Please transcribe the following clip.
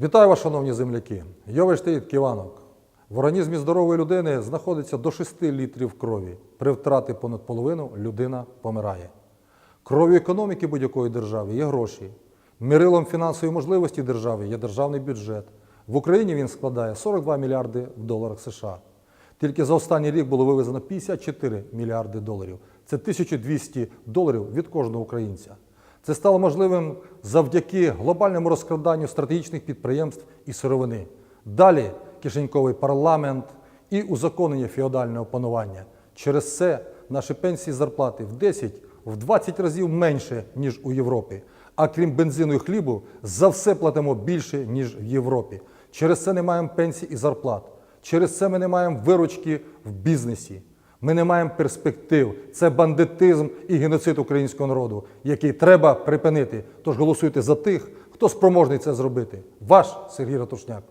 Вітаю вас, шановні земляки! Йовиш Тейт Ківанок. В організмі здорової людини знаходиться до 6 літрів крові. При втраті понад половину людина помирає. Кров'ю економіки будь-якої держави є гроші. Мірилом фінансової можливості держави є державний бюджет. В Україні він складає 42 мільярди в доларах США. Тільки за останній рік було вивезено 54 мільярди доларів. Це 1200 доларів від кожного українця. Це стало можливим завдяки глобальному розкраданню стратегічних підприємств і сировини. Далі кишеньковий парламент і узаконення феодального панування. Через це наші пенсії зарплати в 10, в 20 разів менше, ніж у Європі. А крім бензину і хлібу, за все платимо більше, ніж в Європі. Через це не маємо пенсій і зарплат. Через це ми не маємо виручки в бізнесі. Ми не маємо перспектив. Це бандитизм і геноцид українського народу, який треба припинити. Тож голосуйте за тих, хто спроможний це зробити. Ваш Сергій Ратушняк.